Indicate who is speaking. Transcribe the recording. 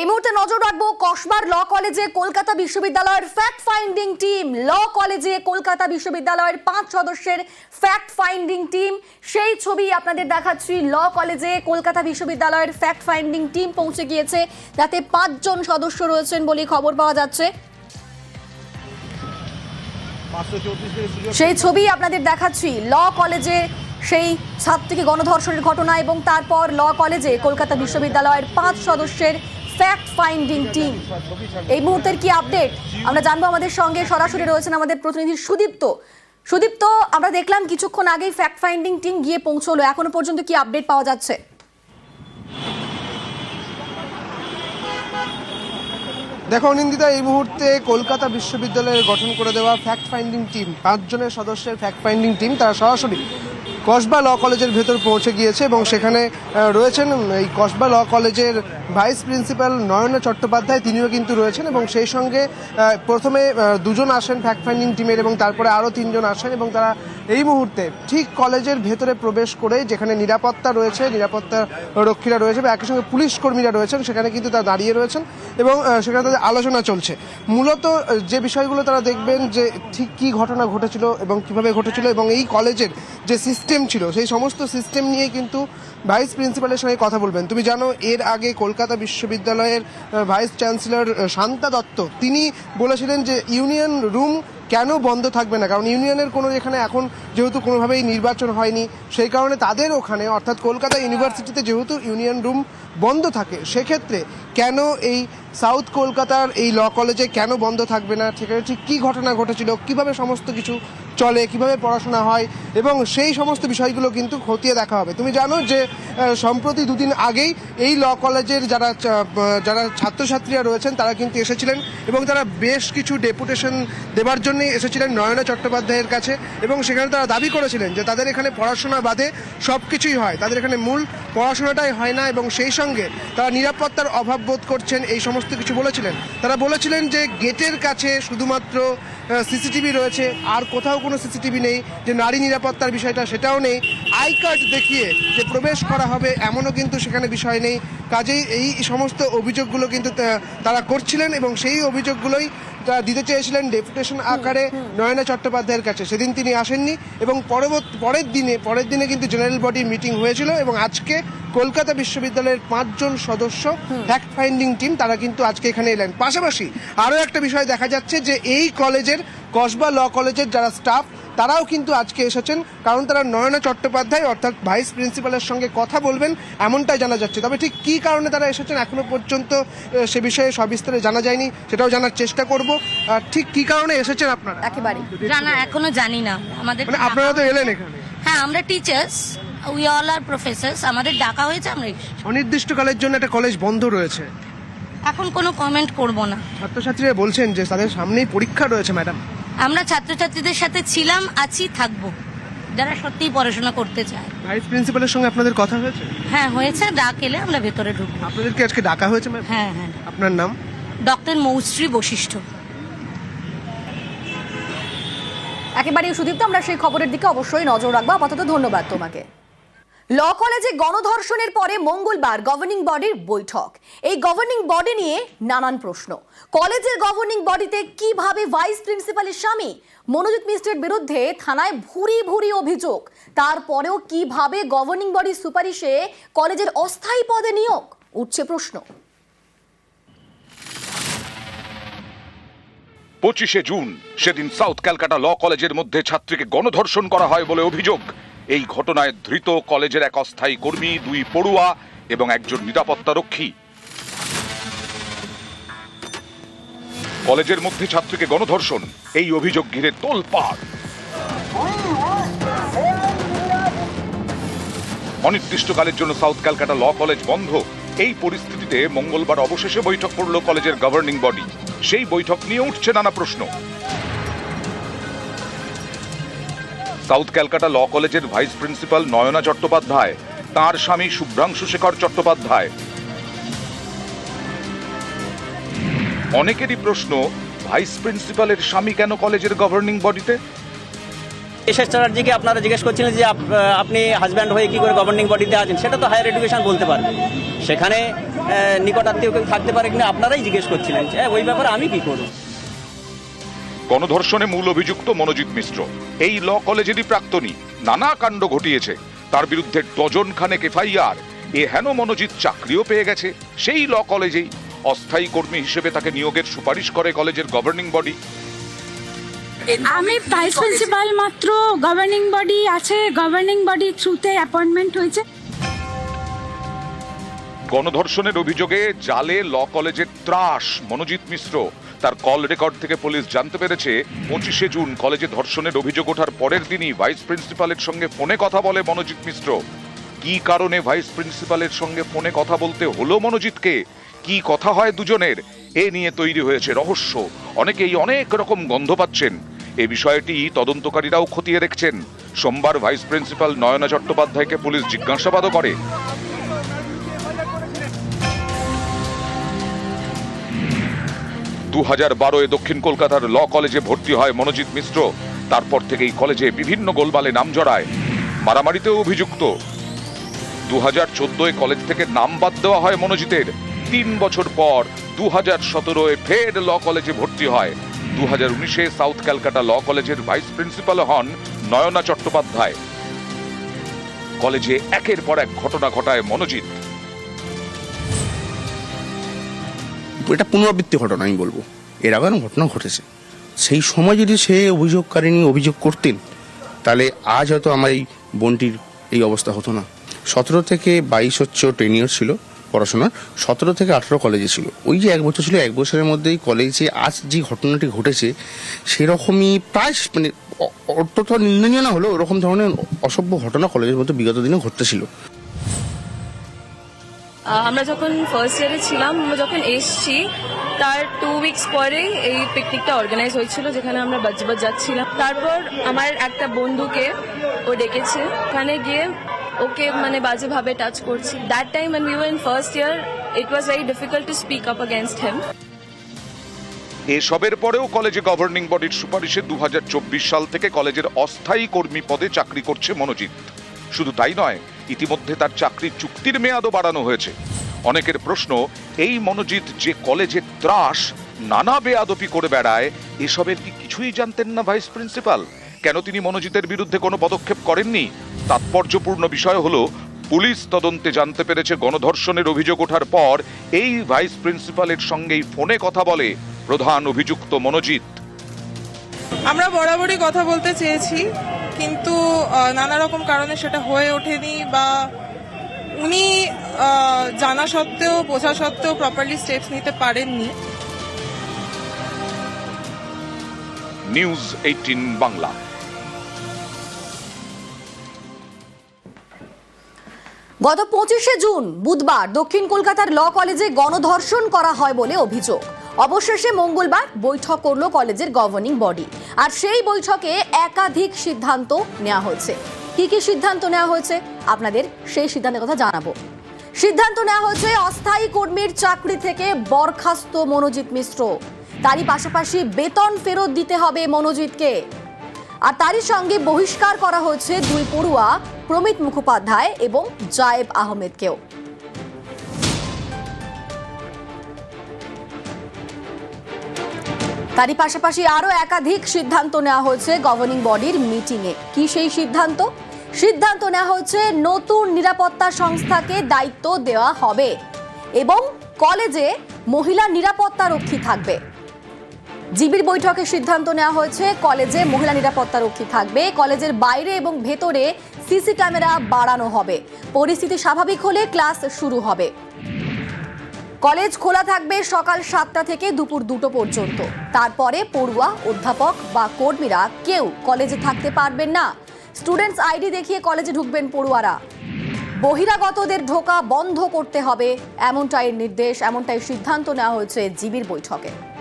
Speaker 1: এই মুহূর্তে নজর রাখব কসবার ল কলেজে কলকাতা বিশ্ববিদ্যালয়ের ফ্যাক্ট ফাইন্ডিং টিম ল কলেজে কলকাতা বিশ্ববিদ্যালয়ের পাঁচ সদস্যের ফ্যাক্ট ফাইন্ডিং টিম সেই ছবি আপনাদের দেখাচ্ছি। ল কলেজে কলকাতা বিশ্ববিদ্যালয়ের ফ্যাক্ট ফাইন্ডিং টিম পৌঁছে গিয়েছে। যাতে পাঁচজন সদস্য রয়েছেন বলে খবর পাওয়া যাচ্ছে। সেই ছবি আপনাদের দেখাচ্ছি। ল কলেজে সেই ছাত্রীকে গণধর্ষণের ঘটনা এবং তারপর ল কলেজে কলকাতা বিশ্ববিদ্যালয়ের পাঁচ সদস্যের ফ্যাক্ট ফাইন্ডিং টিম এই মুহূর্তের কি আপডেট আমরা জানব আমাদের সঙ্গে সরাসরি রয়েছেন আমাদের প্রতিনিধি সুদীপ্ত। সুদীপ্ত, আমরা দেখলাম কিছুক্ষণ আগেই ফ্যাক্ট ফাইন্ডিং টিম গিয়ে পৌঁছলো। এখনও পর্যন্ত কি আপডেট পাওয়া যাচ্ছে?
Speaker 2: দেখো অনিন্দিতা, এই মুহূর্তে কলকাতা বিশ্ববিদ্যালয়ের গঠন করে দেওয়া ফ্যাক্ট ফাইন্ডিং টিম পাঁচজনের সদস্যের ফ্যাক্ট ফাইন্ডিং টিম তারা সরাসরি কসবা ল কলেজের ভেতর পৌঁছে গিয়েছে এবং সেখানে রয়েছেন এই কসবা ল কলেজের ভাইস প্রিন্সিপাল নয়না চট্টোপাধ্যায়। তিনিও কিন্তু রয়েছেন এবং সেই সঙ্গে প্রথমে দুজন আসেন ফ্যাক্ট ফাইন্ডিং টিমের এবং তারপরে আরও তিনজন আসেন এবং তারা এই মুহূর্তে ঠিক কলেজের ভেতরে প্রবেশ করে যেখানে নিরাপত্তা রয়েছে, নিরাপত্তা রক্ষীরা রয়েছে বা একই সঙ্গে পুলিশ কর্মীরা রয়েছেন, সেখানে কিন্তু তারা দাঁড়িয়ে রয়েছেন এবং সেখানে আলোচনা চলছে। মূলত যে বিষয়গুলো তারা দেখবেন যে ঠিক কী ঘটনা ঘটেছিল এবং কীভাবে ঘটেছিল এবং এই কলেজের যে সিস্টেম ছিল, সেই সমস্ত সিস্টেম নিয়ে কিন্তু ভাইস প্রিন্সিপালের সঙ্গে কথা বলবেন। তুমি জানো, এর আগে কলকাতা বিশ্ববিদ্যালয়ের ভাইস চ্যান্সেলর শান্তা দত্ত, তিনি বলেছিলেন যে ইউনিয়ন রুম কেন বন্ধ থাকবে না? কারণ ইউনিয়নের কোনো এখানে এখন যেহেতু কোনোভাবেই নির্বাচন হয়নি, সেই কারণে তাদের ওখানে, অর্থাৎ কলকাতা ইউনিভার্সিটিতে যেহেতু ইউনিয়ন রুম বন্ধ থাকে, সেক্ষেত্রে কেন এই সাউথ কলকাতার এই ল কলেজে কেন বন্ধ থাকবে না? ঠিক ঠিক কী ঘটনা ঘটেছিল? কীভাবে সমস্ত কিছু চলে, কীভাবে পড়াশোনা হয় এবং সেই সমস্ত বিষয়গুলো কিন্তু খতিয়ে দেখা হবে। তুমি জানো যে সম্প্রতি দুদিন আগেই এই ল কলেজের যারা যারা ছাত্রছাত্রীরা রয়েছেন, তারা কিন্তু এসেছিলেন এবং তারা বেশ কিছু ডেপুটেশন দেবার জন্যই এসেছিলেন নয়না চট্টোপাধ্যায়ের কাছে এবং সেখানে তারা দাবি করেছিলেন যে, তাদের এখানে পড়াশোনা বাদে সব কিছুই হয়। তাদের এখানে মূল পড়াশোনাটাই হয় না এবং সেই সঙ্গে তারা নিরাপত্তার অভাব বোধ করছেন, এই সমস্ত কিছু বলেছিলেন। তারা বলেছিলেন যে, গেটের কাছে শুধুমাত্র সিসিটিভি রয়েছে, আর কোথাও সিসিটিভি নেই, যে নারী নিরাপত্তার বিষয়টা সেটাও নেই। আই কার্ড দেখিয়ে যে প্রবেশ করা হবে এমনও কিন্তু সেখানে বিষয় নেই। কাজেই এই সমস্ত অভিযোগগুলো কিন্তু তারা করছিলেন এবং সেই অভিযোগগুলোই তারা দিতে চেয়েছিলেন ডেপুটেশন আকারে নয়না চট্টোপাধ্যায়ের কাছে। সেদিন তিনি আসেননি এবং পরবর্তী পরের দিনে পরের দিনে কিন্তু জেনারেল বডি মিটিং হয়েছিল এবং আজকে কলকাতা বিশ্ববিদ্যালয়ের পাঁচজন সদস্য ফ্যাক্ট ফাইন্ডিং টিম তারা কিন্তু আজকে এখানে এলেন। পাশাপাশি আরও একটা বিষয় দেখা যাচ্ছে যে এই কলেজের কসবা ল কলেজের যারা স্টাফ তারাও কিন্তু আজকে এসেছেন কারণ তারা নয়না চট্টোপাধ্যায় অর্থাৎ ভাইস প্রিন্সিপালের সঙ্গে কথা বলবেন এমনটাই জানা যাচ্ছে। তবে ঠিক কী কারণে তারা এসেছেন এখনও পর্যন্ত সে বিষয়ে সবিস্তারে জানা যায়নি সেটাও জানার চেষ্টা করব। আর ঠিক কী কারণে এসেছেন আপনারা?
Speaker 1: একেবারে।
Speaker 3: জানা এখনও জানি না। আমাদের
Speaker 2: মানে আপনারা তো এলেন এখানে।
Speaker 3: হ্যাঁ আমরা টিচার্স উই অল আর প্রফেসর্স আমাদের ডাকা হয়েছে আমরা।
Speaker 2: অনির্দিষ্টকালের জন্য একটা কলেজ বন্ধ রয়েছে।
Speaker 3: এখন কোনো কমেন্ট করব না।
Speaker 2: ছাত্রছাত্রীরা বলছেন যে তাদের সামনেই পরীক্ষা রয়েছে ম্যাডাম
Speaker 3: আমরা ছাত্রছাত্রীদের সাথে ছিলাম আছি থাকব। যারা সত্যিই পড়াশোনা করতে চায়।
Speaker 2: ভাইস প্রিন্সিপালের সঙ্গে আপনাদের কথা হয়েছে?
Speaker 3: হ্যাঁ হয়েছে। ডাক এলে আমরা ভেতরে ঢুকবো।
Speaker 2: আপনাদেরকে আজকে ডাকা হয়েছে ম্যাম
Speaker 3: হ্যাঁ হ্যাঁ।
Speaker 2: আপনার নাম?
Speaker 3: ডক্টর মৌশ্রী বশিষ্ঠ।
Speaker 1: একেবারে সুদীপ্ত আমরা সেই খবরের দিকে অবশ্যই নজর রাখব। আপাতত ধন্যবাদ তোমাকে। ল কলেজে গণধর্ষণের পরে মঙ্গলবার গভর্নিং বডির বৈঠক। এই গভর্নিং বডি নিয়ে নানান প্রশ্ন। কলেজের গভর্নিং বডিতে কীভাবে ভাইস প্রিন্সিপালের স্বামী মনোজিৎ মিস্ত্রের বিরুদ্ধে থানায় ভুরি ভুরি অভিযোগ, তারপরেও কীভাবে গভর্নিং বডির সুপারিশে কলেজের অস্থায়ী পদে নিয়োগ? উঠছে প্রশ্ন।
Speaker 4: পঁচিশে জুন, সেদিন সাউথ ক্যালকাটা ল কলেজের মধ্যে ছাত্রীকে গণধর্ষণ করা হয় বলে অভিযোগ। এই ঘটনায় ধৃত কলেজের এক অস্থায়ী কর্মী, দুই পড়ুয়া এবং একজন নিরাপত্তা রক্ষী কলেজের মধ্যে ছাত্রীকে গণধর্ষণ, এই অভিযোগ ঘিরে তোলপাড়। অনির্দিষ্টকালের জন্য সাউথ ক্যালকাটা ল কলেজ বন্ধ। এই পরিস্থিতিতে মঙ্গলবার অবশেষে বৈঠক করল কলেজের গভর্নিং বডি। সেই বৈঠক নিয়ে উঠছে নানা প্রশ্ন। সাউথ ক্যালকাটা ল কলেজের ভাইস প্রিন্সিপাল নয়না চট্টোপাধ্যায়, তার স্বামী শুভ্রাংশু শেখর চট্টোপাধ্যায়। অনেকেরই প্রশ্ন, ভাইস প্রিন্সিপালের স্বামী কেন কলেজের গভর্নিং বডিতে?
Speaker 5: এস চ্যাটার্জিকে আপনারা জিজ্ঞেস করছিলেন যে আপ- আপনি হাজব্যান্ড হয়ে কি করে গভর্নিং বডিতে আছেন, সেটা তো হায়ার এডুকেশন বলতে পারবে। সেখানে নিকটাত্মীয় কেউ থাকতে পারে কিনা আপনারাই জিজ্ঞেস করছিলেন যে ওই ব্যাপারে আমি কি করব?
Speaker 4: গণধর্ষণে মূল অভিযুক্ত মনোজিৎ মিশ্র। এই ল কলেজেরই প্রাক্তনী। নানা কাণ্ড ঘটিয়েছে। তার বিরুদ্ধে ডজন খানেক এফআইআর। এ হেন মনোজিৎ চাকরিও পেয়ে গেছে। সেই ল কলেজেই অস্থায়ী কর্মী হিসেবে তাকে নিয়োগের সুপারিশ করে কলেজের গভর্নিং বডি
Speaker 6: আমি ভাইস প্রিন্সিপাল মাত্র গভর্নিং বডি আছে। গভর্নিং বডি থ্রুতে অ্যাপয়েন্টমেন্ট হয়েছে।
Speaker 4: গণধর্ষণের অভিযোগে জালে ল কলেজের ত্রাস মনোজিৎ মিশ্র। তার কল রেকর্ড থেকে পুলিশ জানতে পেরেছে, পঁচিশে জুন কলেজে ধর্ষণের অভিযোগ ওঠার পরের দিনই ভাইস প্রিন্সিপালের সঙ্গে ফোনে কথা বলে মনোজিৎ মিশ্র। কি কারণে ভাইস প্রিন্সিপালের সঙ্গে ফোনে কথা বলতে হলো মনোজিৎকে? কি কথা হয় দুজনের? এ নিয়ে তৈরি হয়েছে রহস্য। অনেকেই অনেক রকম গন্ধ পাচ্ছেন। এ বিষয়টি তদন্তকারীরাও খতিয়ে দেখছেন। সোমবার ভাইস প্রিন্সিপাল নয়না চট্টোপাধ্যায়কে পুলিশ জিজ্ঞাসাবাদও করে। দু বারোয় দক্ষিণ কলকাতার ল কলেজে ভর্তি হয় মনোজিৎ মিশ্র। তারপর থেকেই কলেজে বিভিন্ন গোলমালে নাম জড়ায়। মারামারিতেও অভিযুক্ত। দু হাজার চোদ্দোয় কলেজ থেকে নাম বাদ দেওয়া হয় মনোজিতের। তিন বছর পর দু হাজার সতেরোয় ফের ল কলেজে ভর্তি হয়। দু হাজার উনিশে সাউথ ক্যালকাটা ল কলেজের ভাইস প্রিন্সিপাল হন নয়না চট্টোপাধ্যায়। কলেজে একের পর এক ঘটনা ঘটায় মনোজিৎ।
Speaker 7: এটা পুনরাবৃত্তি ঘটনা, আমি বলব। এর আগেও ঘটনা ঘটেছে। সেই সময় যদি সে অভিযোগকারিনী অভিযোগ করতেন, তাহলে আজ হয়তো আমার এই বোনটির এই অবস্থা হতো না। সতেরো থেকে বাইশ হচ্ছে টেন ছিল পড়াশোনার সতেরো থেকে আঠেরো কলেজে ছিল। ওই যে এক বছর ছিল, এক বছরের মধ্যেই কলেজে আজ যে ঘটনাটি ঘটেছে, সেরকমই প্রায় মানে অত্যন্ত নিন্দনীয় না হলেও ওরকম ধরনের অসভ্য ঘটনা কলেজের মধ্যে বিগত দিনে ঘটতেছিল।
Speaker 8: আমরা যখন ফার্স্ট ইয়ারে ছিলাম, আমরা যখন এসছি, তার টু উইকস পরেই এই পিকনিকটা অর্গানাইজ হয়েছিল, যেখানে আমরা বাজবাজ যাচ্ছিলাম। তারপর আমার একটা বন্ধুকে ও ডেকেছে। ওখানে গিয়ে ওকে মানে বাজেভাবে টাচ করছি। That time when you in first year it was very difficult to speak up against him.
Speaker 4: এসবের পরেও কলেজে গভর্নিং বডির সুপারিশে দু হাজার চব্বিশ সাল থেকে কলেজের অস্থায়ী কর্মী পদে চাকরি করছে মনোজিৎ। শুধু তাই নয় ইতিমধ্যে তার চাকরির চুক্তির মেয়াদও বাড়ানো হয়েছে। অনেকের প্রশ্ন, এই মনোজিৎ যে কলেজের ত্রাস, নানা বেয়াদপি করে বেড়ায়, এসবের কি কিছুই জানতেন না ভাইস প্রিন্সিপাল? কেন তিনি মনোজিতের বিরুদ্ধে কোনো পদক্ষেপ করেননি? তাৎপর্যপূর্ণ বিষয় হলো, পুলিশ তদন্তে জানতে পেরেছে গণধর্ষণের অভিযোগ ওঠার পর এই ভাইস প্রিন্সিপালের সঙ্গেই ফোনে কথা বলে প্রধান অভিযুক্ত মনোজিৎ।
Speaker 9: আমরা বরাবরই কথা বলতে চেয়েছি। কিন্তু নানা রকম কারণে সেটা হয়ে ওঠেনি বা উনি আহ, জানা সত্ত্বেও বোঝা সত্ত্বেও প্রপারলি স্টেপস নিতে পারেননি।
Speaker 4: নিউজ এইটিন বাংলা
Speaker 1: গত পঁচিশে জুন বুধবার দক্ষিণ কলকাতার ল কলেজে গণধর্ষণ করা হয় বলে অভিযোগ। অবশেষে মঙ্গলবার বৈঠক করল কলেজের গভর্নিং বডি আর সেই বৈঠকে একাধিক সিদ্ধান্ত নেওয়া হয়েছে। কি কি সিদ্ধান্ত নেওয়া হয়েছে? আপনাদের সেই সিদ্ধান্তের কথা জানাব। সিদ্ধান্ত নেওয়া হয়েছে অস্থায়ী কর্মীর চাকরি থেকে বরখাস্ত মনোজিৎ মিশ্র। তারই পাশাপাশি বেতন ফেরত দিতে হবে মনোজিৎকে। আর তারই সঙ্গে বহিষ্কার করা হয়েছে দুই পড়ুয়া, প্রমিত মুখোপাধ্যায় এবং জায়েব আহমেদকেও। তারই পাশাপাশি আরও একাধিক সিদ্ধান্ত নেওয়া হয়েছে গভর্নিং বডির মিটিংয়ে কি সেই সিদ্ধান্ত? সিদ্ধান্ত নেওয়া হয়েছে নতুন নিরাপত্তা সংস্থাকে দায়িত্ব দেওয়া হবে এবং কলেজে মহিলা নিরাপত্তা রক্ষী থাকবে। জিবির বৈঠকে সিদ্ধান্ত নেওয়া হয়েছে কলেজে মহিলা নিরাপত্তা রক্ষী থাকবে। কলেজের বাইরে এবং ভেতরে সিসি ক্যামেরা বাড়ানো হবে। পরিস্থিতি স্বাভাবিক হলে ক্লাস শুরু হবে। কলেজ খোলা থাকবে সকাল সাতটা থেকে দুপুর দুটো পর্যন্ত। তারপরে পড়ুয়া, অধ্যাপক বা কর্মীরা কেউ কলেজে থাকতে পারবেন না। স্টুডেন্টস আইডি দেখিয়ে কলেজে ঢুকবেন পড়ুয়ারা। বহিরাগতদের ঢোকা বন্ধ করতে হবে, এমনটাই নির্দেশ, এমনটাই সিদ্ধান্ত নেওয়া হয়েছে জিবির বৈঠকে।